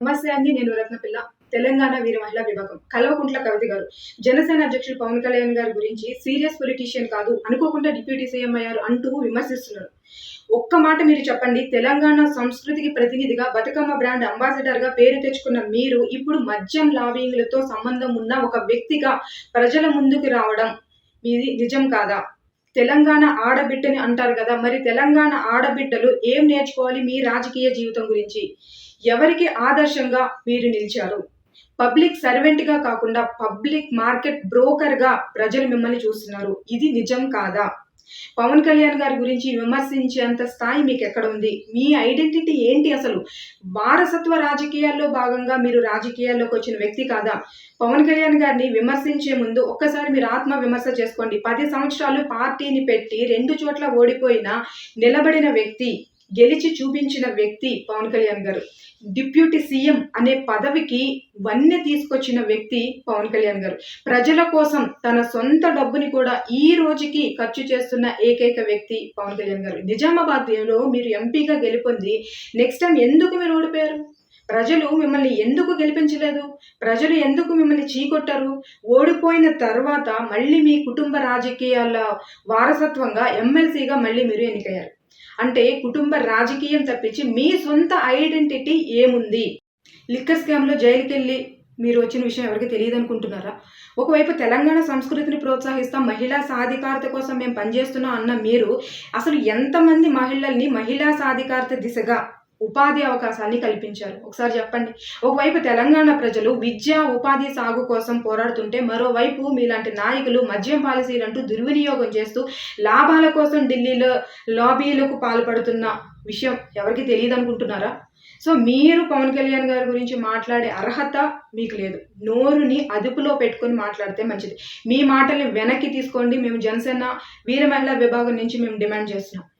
నమస్తే అండి నేను రత్నపిల్ల తెలంగాణ వీర మహిళా విభాగం. కల్వకుంట్ల కవిత గారు. జనసేన అధ్యక్షులు పవన్ కళ్యాణ్ గారి గురించి సీరియస్ పొలిటీషియన్ కాదు అనుకోకుండా డిప్యూటీ సీఎం అయ్యారు అంటూ విమర్శిస్తున్నారు. ఒక్క మాట మీరు చెప్పండి తెలంగాణ సంస్కృతికి ప్రతినిధిగా బతుకమ్మ బ్రాండ్ అంబాసిడర్గా పేరు తెచ్చుకున్న మీరు ఇప్పుడు మద్యం లాబింగ్లతో సంబంధం ఉన్న ఒక వ్యక్తిగా ప్రజల ముందుకు రావడం మీది నిజం కాదా? తెలంగాణ ఆడబిడ్డని అంటారు కదా మరి తెలంగాణ ఆడబిడ్డలు ఏం నేర్చుకోవాలి మీ రాజకీయ జీవితం గురించి? ఎవరికి ఆదర్శంగా మీరు నిలిచారు? పబ్లిక్ సర్వెంట్గా కాకుండా పబ్లిక్ మార్కెట్ బ్రోకర్గా ప్రజలు మిమ్మల్ని చూస్తున్నారు. ఇది నిజం కాదా? పవన్ కళ్యాణ్ గారి గురించి విమర్శించేంత స్థాయి మీకు ఎక్కడ ఉంది మీ ఐడెంటిటీ ఏంటి అసలు? వారసత్వ రాజకీయాల్లో భాగంగా మీరు రాజకీయాల్లోకి వచ్చిన వ్యక్తి కాదా? పవన్ కళ్యాణ్ గారిని విమర్శించే ముందు ఒక్కసారి మీరు ఆత్మ విమర్శ చేసుకోండి. పది సంవత్సరాలు పార్టీని పెట్టి రెండు చోట్ల ఓడిపోయిన నిలబడిన వ్యక్తి గెలిచి చూపించిన వ్యక్తి పవన్ కళ్యాణ్ గారు. డిప్యూటీ సీఎం అనే పదవికి వన్నె తీసుకొచ్చిన వ్యక్తి పవన్ కళ్యాణ్ గారు. ప్రజల కోసం తన సొంత డబ్బుని కూడా ఈ రోజుకి ఖర్చు చేస్తున్న ఏకైక వ్యక్తి పవన్ కళ్యాణ్ గారు. నిజామాబాద్లో మీరు ఎంపీగా గెలుపొంది నెక్స్ట్ టైం ఎందుకు మీరు ఓడిపోయారు? ప్రజలు మిమ్మల్ని ఎందుకు గెలిపించలేదు? ప్రజలు ఎందుకు మిమ్మల్ని చీకొట్టారు? ఓడిపోయిన తర్వాత మళ్ళీ మీ కుటుంబ రాజకీయాల వారసత్వంగా ఎమ్మెల్సీగా మళ్ళీ మీరు ఎన్నికయ్యారు? అంటే కుటుంబ రాజకీయం తప్పించి మీ సొంత ఐడెంటిటీ ఏముంది? లిక్కర్ స్కామ్లో జైలుకి వెళ్ళి మీరు వచ్చిన విషయం ఎవరికి తెలియదు అనుకుంటున్నారా ఒకవైపు తెలంగాణ సంస్కృతిని ప్రోత్సహిస్తాం మహిళా సాధికారత కోసం మేము పనిచేస్తున్నాం అన్న మీరు అసలు ఎంతమంది మహిళల్ని మహిళా సాధికారత దిశగా ఉపాధి అవకాశాన్ని కల్పించారు. ఒకసారి చెప్పండి. ఒకవైపు తెలంగాణ ప్రజలు విద్య ఉపాధి సాగు కోసం పోరాడుతుంటే మరోవైపు మీలాంటి నాయకులు మద్యం పాలసీలంటూ దుర్వినియోగం చేస్తూ లాభాల కోసం ఢిల్లీలో లాబీలకు పాల్పడుతున్న విషయం ఎవరికి తెలియదు అనుకుంటున్నారా సో మీరు పవన్ కళ్యాణ్ గారి గురించి మాట్లాడే అర్హత మీకు లేదు. నోరుని అదుపులో పెట్టుకొని మాట్లాడితే మంచిది. మీ మాటల్ని వెనక్కి తీసుకోండి. మేము జనసేన వీర మహిళా విభాగం నుంచి మేము డిమాండ్ చేస్తున్నాం.